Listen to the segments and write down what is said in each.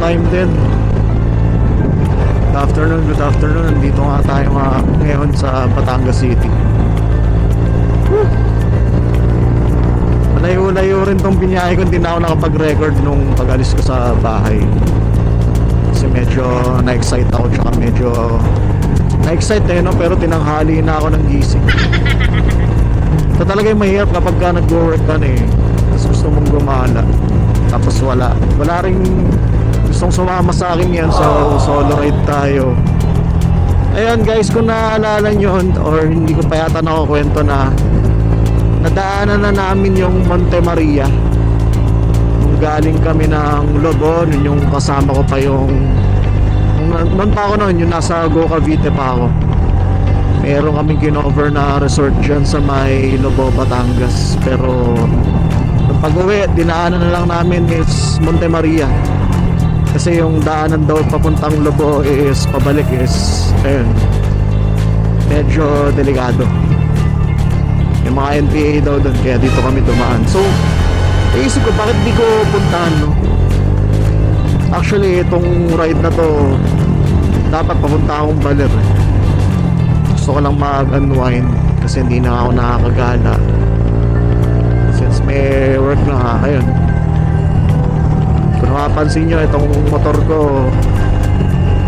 time din. Good afternoon, good afternoon. Nandito nga tayo mga ngayon sa Batangas City. Malayo-layo rin tong binyahe ko. Hindi na ako nakapag-record nung pag-alis ko sa bahay. Kasi medyo na-excite ako tsaka medyo na-excite eh no pero tinanghali na ako ng gising. Ito talaga yung mahirap kapag ka nag-work ka eh. Tapos gusto mong gumala. Tapos wala. Wala ring gustong sumama sa akin yan. So solo ride tayo. Ayun guys, kung naaalala nyo or hindi ko pa yata nakakwento na nadaanan na namin yung Monte Maria. Galing kami ng Lobon, yun yung kasama ko pa yung noon pa ako noon, yung nasa Go Cavite pa ako. Meron kaming kinover na resort dyan sa may Lobo, Batangas. Pero nung pag-uwi, dinaanan na lang namin is Monte Maria. Kasi yung daanan daw papuntang Lobo is pabalik is ayun, medyo delikado. Yung mga NPA daw doon, kaya dito kami dumaan. So, iisip ko, bakit di ko puntahan, no? Actually, itong ride na to, dapat papunta akong baler. eh. Gusto ko lang mag-unwind kasi hindi na ako nakakagala. Since may work na nga, ayun. Mapapansin nyo, itong motor ko,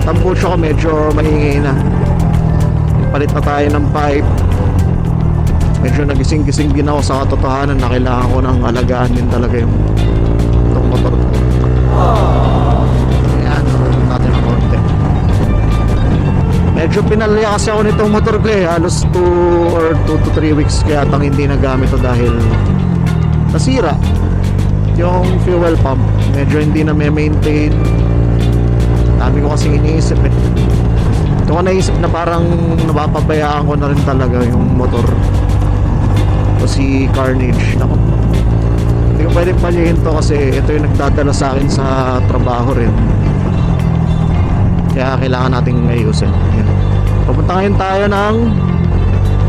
tambucho ko medyo maingay na. Palit na tayo ng pipe. Medyo nagising-gising din ako sa katotohanan na kailangan ko ng alagaan din talaga yung itong motor ko. Ayan, natin ng konti. Medyo pinalaya kasi ako nitong motor ko eh. Halos 2 or 2 to 3 weeks kaya tang hindi nagamit to dahil nasira. Yung fuel pump, medyo hindi na may maintain. Dami ko kasing iniisip eh. Ito ko naisip na parang napapabayaan ko na rin talaga yung motor. O si Carnage. Nako. Hindi ko pwede palihin to kasi ito yung nagdadala sa akin sa trabaho rin. Kaya kailangan nating ayusin. Yan. Papunta ngayon tayo ng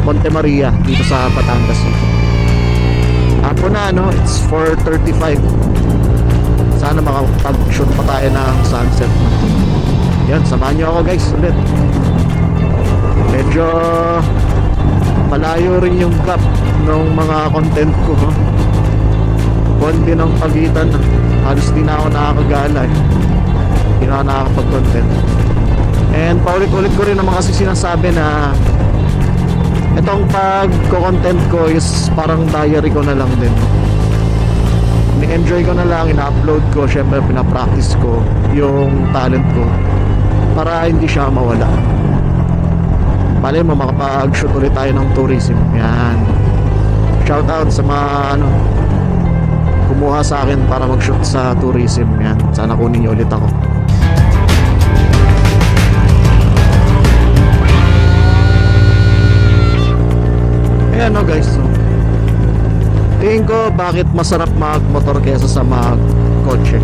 Monte Maria dito sa Batangas. Ako na no, it's 4.35. Sana makapag-shoot pa tayo ng sunset. Yan, samahan nyo ako guys ulit. Medyo malayo rin yung gap ng mga content ko. No? Konti ng pagitan. Halos di na ako nakakagala eh. Hindi na ako nakakapag-content. And paulit-ulit ko rin naman kasi sinasabi na itong pag-content ko is parang diary ko na lang din. Ni-enjoy ko na lang, ina-upload ko, syempre pinapractice ko yung talent ko para hindi siya mawala. Malay mo, makapag-shoot ulit tayo ng tourism. Yan. Shout out sa mga ano, kumuha sa akin para mag-shoot sa tourism. Yan. Sana kunin niyo ulit ako. Ayan o guys. So, tingin ko bakit masarap mag-motor kesa sa mag-kotse.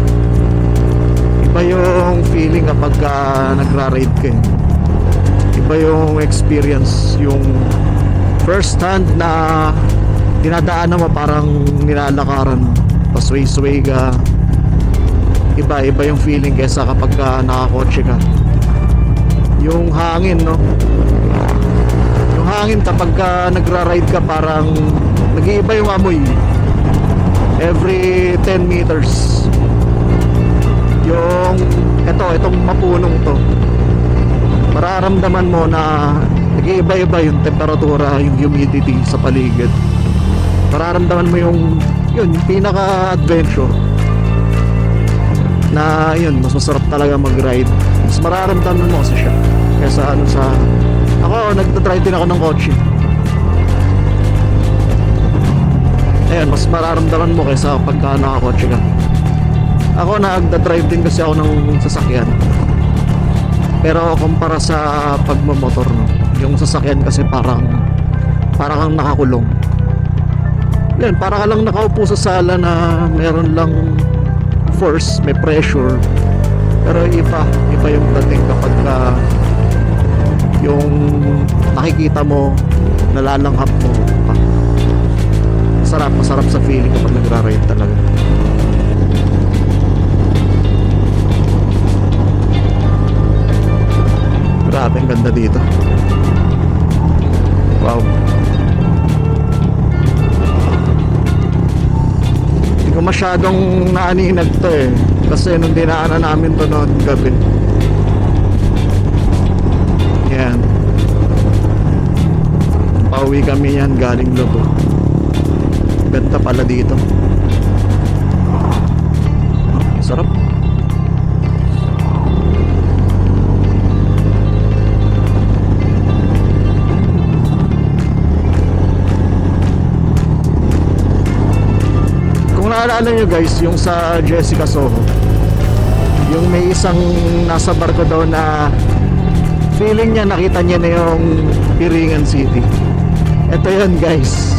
Iba yung feeling kapag uh, nagra-ride ka. eh. Iba yung experience, yung first hand na dinadaanan mo parang nilalakaran mo. Pasway-sway ka. Iba, iba yung feeling kesa kapag uh, nakakotse ka. Yung hangin, no? Hangin kapag ka nagra-ride ka parang nag-iiba yung amoy. Every 10 meters. Yung ito, itong mapunong to. Mararamdaman mo na nag-iiba-iba yung temperatura, yung humidity sa paligid. Mararamdaman mo yung yun, yung pinaka-adventure na yun, mas masarap talaga mag-ride. Mas mararamdaman mo kasi siya. Kesa ano sa... Ako, nagtatry din ako ng kotse. Ayun, mas mararamdaman mo kaysa pagka nakakotse ka. Ako, nagda-drive din kasi ako ng sasakyan. Pero kumpara sa pagmamotor, no, yung sasakyan kasi parang parang kang nakakulong. Yan, para ka lang nakaupo sa sala na meron lang force, may pressure. Pero iba, iba yung dating kapag ka yung nakikita mo nalalanghap mo sarap masarap sa feeling kapag nagra-ride talaga. Grabe ang ganda dito. Wow. Hindi ko masyadong naaninag to eh. Kasi nung dinaanan namin to noon gabi. Yan. Pauwi kami yan galing Lobo. Ganda pala dito. Sarap. Kung naalala nyo guys, yung sa Jessica Soho, yung may isang nasa barko daw na feeling niya nakita niya na yung Piringan City. Ito yun guys.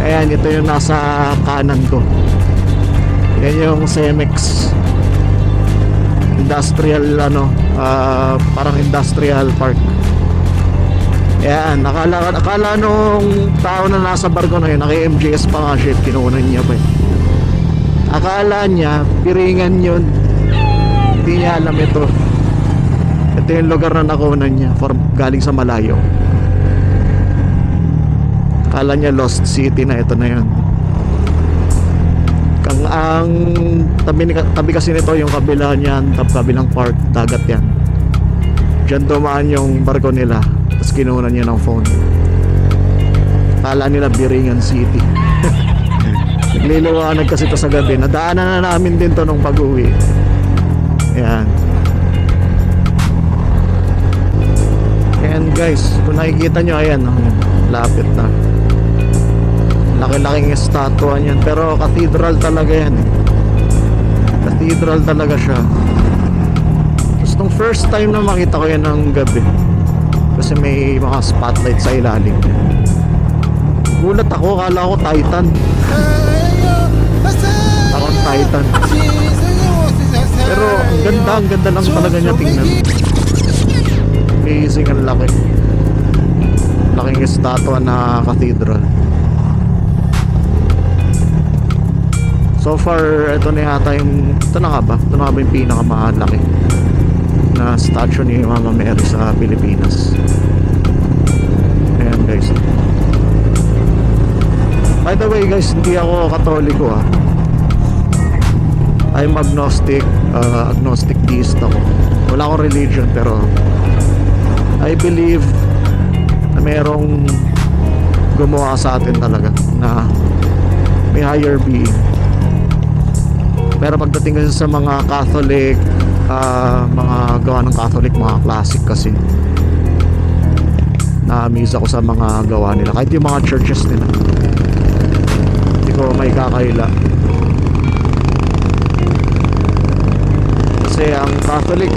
Ayan, ito yung nasa kanan ko. Yan yung Cemex industrial ano ah, parang industrial park yan akala, akala nung tao na nasa barko na yun naka MJS pa nga shit kinunan niya pa eh. akala niya piringan yun hindi niya alam ito ito yung lugar na nakunan niya for, galing sa malayo. Akala niya lost city na ito na yun. Kang ang tabi, tabi kasi nito yung kabila niyan tab kabilang park dagat yan. Diyan dumaan yung barko nila tapos kinunan niya ng phone. Kala nila Biringan City. Nagliliwanag kasi to sa gabi. Nadaanan na namin din to nung pag-uwi. Yan guys. Kung nakikita nyo ayan oh, lapit na. Laki-laking estatwa niyan. Pero cathedral talaga yan eh. cathedral talaga siya. Tapos nung first time na makita ko yan ng gabi kasi may mga spotlight sa ilalim. Gulat ako kala ko titan. Parang titan. Pero ang ganda ang ganda lang talaga niya tingnan amazing ang laki laking estatwa na cathedral So far, ito na yata yung... Ito na nga ba? Ito na nga ba yung pinakamalaki na statue ni Mama Mary sa Pilipinas. Ayan guys. By the way guys, hindi ako katoliko ah. I'm agnostic, uh, agnostic theist ako. Wala akong religion pero I believe na merong gumawa sa atin talaga na may higher being. Pero pagdating kasi sa mga Catholic ah, mga gawa ng Catholic mga classic kasi na-amaze ako sa mga gawa nila. Kahit yung mga churches nila hindi ko may kakaila kasi ang Catholic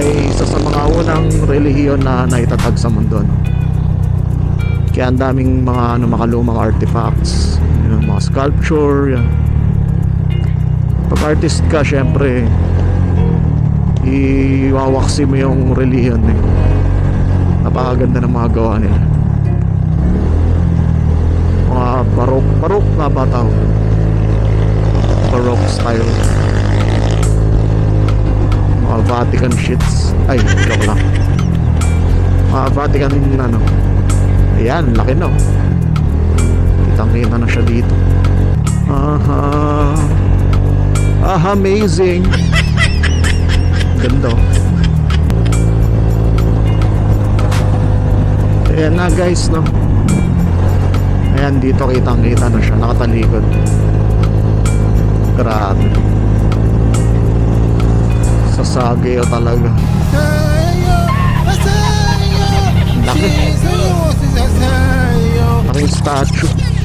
ay isa sa mga unang relihiyon na naitatag sa mundo no? kaya ang daming mga ano, makalumang artifacts. Yun, mga sculpture yan. Pag artist ka syempre iwawaksi mo yung relihiyon eh. napakaganda ng mga gawa nila. Mga barok barok nga ba tawag baroque style Vatican shits ay joke lang mga Vatican ano ayan laki no kitang kita na siya dito aha Ah, amazing. Ganda. oh. Ayan na guys, no. Ayan, dito kitang kita na siya. Nakatalikod. Sasageo talaga. Laki. Laking statue.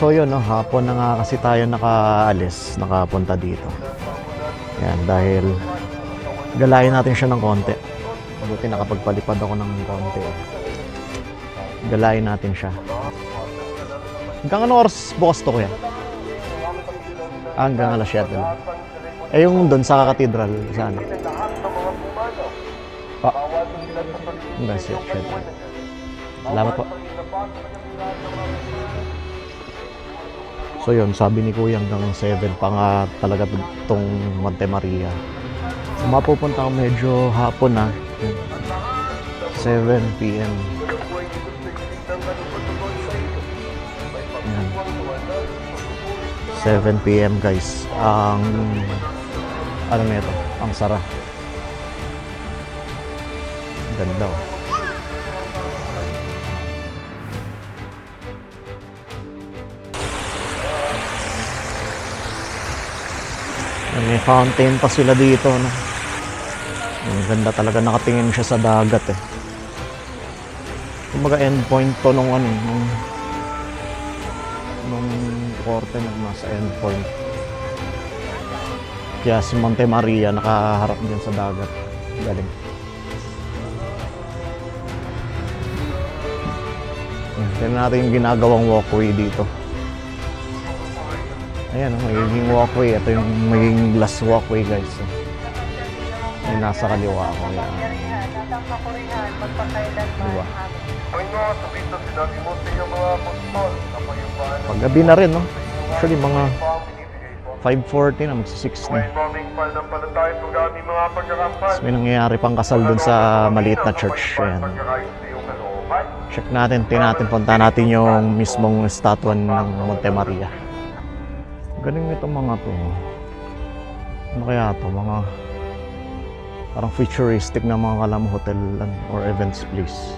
So yun, no, hapon na nga kasi tayo nakaalis, nakapunta dito. Yan, dahil galayin natin siya ng konti. Buti nakapagpalipad ako ng konti. Galayin natin siya. Hanggang ano oras bukas to kuya? Ah, hanggang alas 7 lang. Eh yung doon sa katedral, saan? Pa. Hanggang 7. Salamat po. So yun, sabi ni Kuya hanggang 7 pa nga talaga itong Monte Maria. So, mapupunta ako medyo hapon na. 7 p.m. Yan. 7 p.m. guys. Ang ano nito? Ang sara. Ganda oh. May fountain pa sila dito. No? Ang ganda talaga nakatingin siya sa dagat eh. Kumbaga endpoint to nung ano, nung nung korte na nasa endpoint. Kaya si Monte Maria nakaharap din sa dagat. Galing. Yan, Tingnan natin yung ginagawang walkway dito. Ayan, oh, magiging walkway. Ito yung magiging glass walkway, guys. So, nasa kaliwa ko. Yan. Diba? Paggabi na rin, no? Actually, mga 5.40 na, magsi-6 na. Tapos may nangyayari pang kasal dun sa maliit na church. Ayan. Check natin, tingnan natin, punta natin yung mismong statue ng Monte Maria. Galing itong mga to. Ano kaya to? Mga parang futuristic na mga kalam hotel or events place.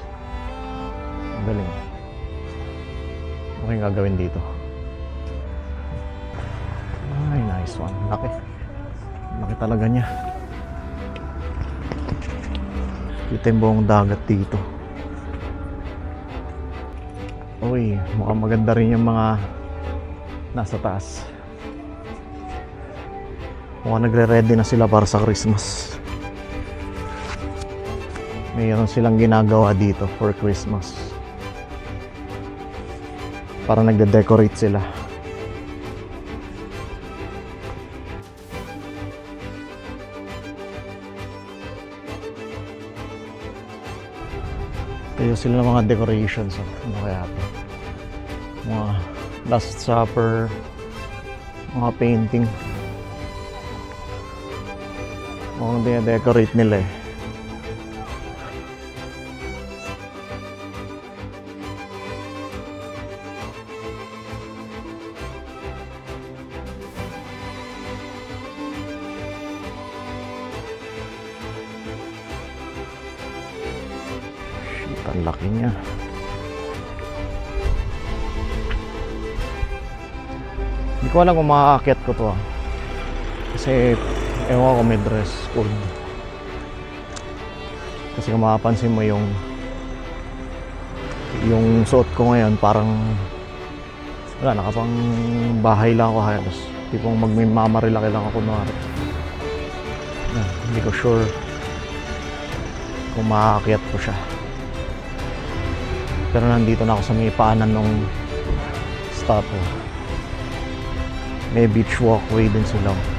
Ang galing. Ano kayong gagawin dito? Ay, nice one. Laki. Laki talaga niya. Kita yung dagat dito. Uy, mukhang maganda rin yung mga nasa taas. Mukhang nagre-ready na sila para sa Christmas. Mayroon silang ginagawa dito for Christmas. Para nagde-decorate sila. Tayo sila ng mga decorations. Ano kaya ito? Mga Last Supper, mga painting. Mukhang dine-decorate nila eh. Shit, ang laki niya. Hindi ko alam kung makakakit ko to ah. Kasi ewan ko may dress code. Kasi kung mapapansin mo yung yung suot ko ngayon parang wala nakapang bahay lang ako halos. Tipong magmamarilaki lang ako na Yan, hindi ko sure kung makakakyat ko siya. Pero nandito na ako sa may paanan ng statue. May beach walkway din sila.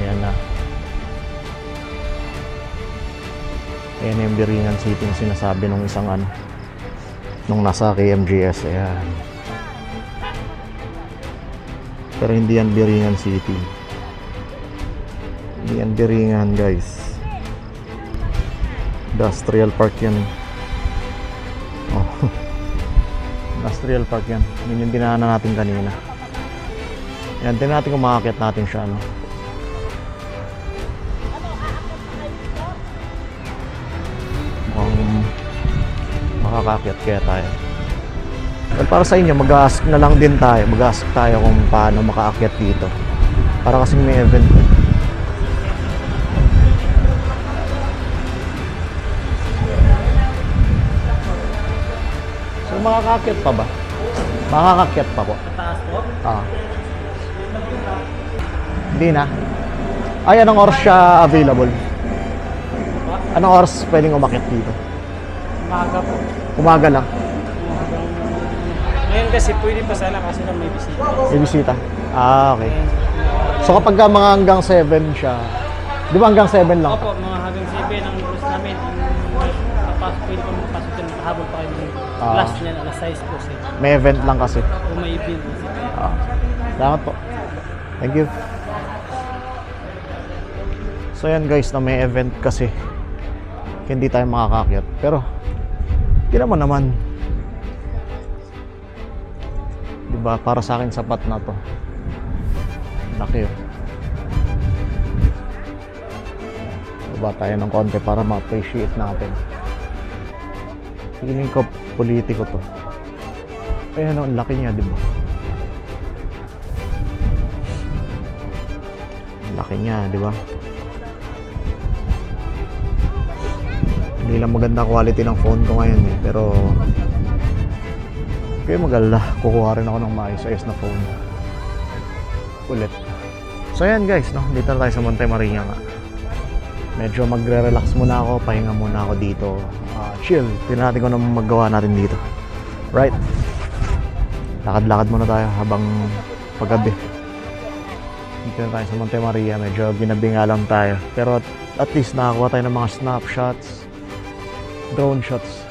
Ayan na. Ayan yung Biringan City na sinasabi nung isang ano. Nung nasa KMGS. Ayan. Pero hindi yan Biringan City. Hindi yan Biringan guys. Industrial Park yan. Oh. Industrial Park yan. Yun yung dinaanan natin kanina. Yan, tingnan natin kung makakit natin siya. No? Makakakit kaya tayo. Well, para sa inyo, mag-ask na lang din tayo. Mag-ask tayo kung paano makaakyat dito. Para kasing may event. So, makakakit pa ba? Makakakyat pa po. Po. Ah. Hindi na. Ay, anong oras siya available? Anong oras pwedeng umakyat dito? Umaga po. Umaga lang. Ngayon kasi pwede pa sana kasi lang may bisita. May bisita. Ah, okay. So kapag ka mga hanggang 7 siya, di ba hanggang 7 lang? Opo, mga hanggang 7 ang rules namin. Kapasok, pwede pa makapasok dyan. Makahabol pa kayo Ah. last niyan, alas 6 po siya. May event lang kasi. Kung may event. Ah. Salamat po. Thank you. So yan guys, na may event kasi hindi tayo makakakyat. Pero, hindi naman naman. Diba, para sa akin sapat na to. Laki oh. Baba tayo ng konti para ma-appreciate natin. Feeling ko politiko to. Ayan oh, ang laki niya, di ba? Laki niya, di ba? Hindi lang maganda quality ng phone ko ngayon eh, pero kaya magala, kukuha rin ako ng maayos-ayos na phone. Ulit. So yan guys, no? dito na tayo sa Monte Maria nga. Medyo magre-relax muna ako, pahinga muna ako dito. Ah, chill, tingnan natin kung ano magawa natin dito. Right? Lakad-lakad muna tayo habang paggabi. Dito na tayo sa Monte Maria. Medyo ginabi nga lang tayo. Pero at, at least nakakuha tayo ng mga snapshots, drone shots.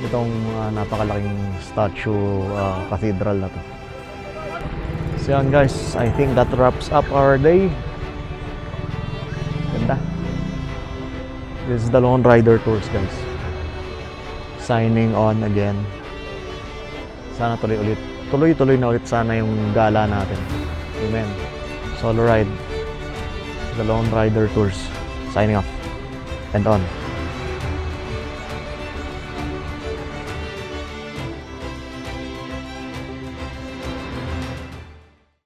Itong ah, napakalaking statue ah, cathedral na to. So yan guys, I think that wraps up our day. Ganda. This is the Lone Rider Tours guys. Signing on again. Sana tuloy ulit. Tuloy-tuloy na ulit sana yung gala natin. Amen. Solo ride. The Lone Rider Tours. Signing off. And on.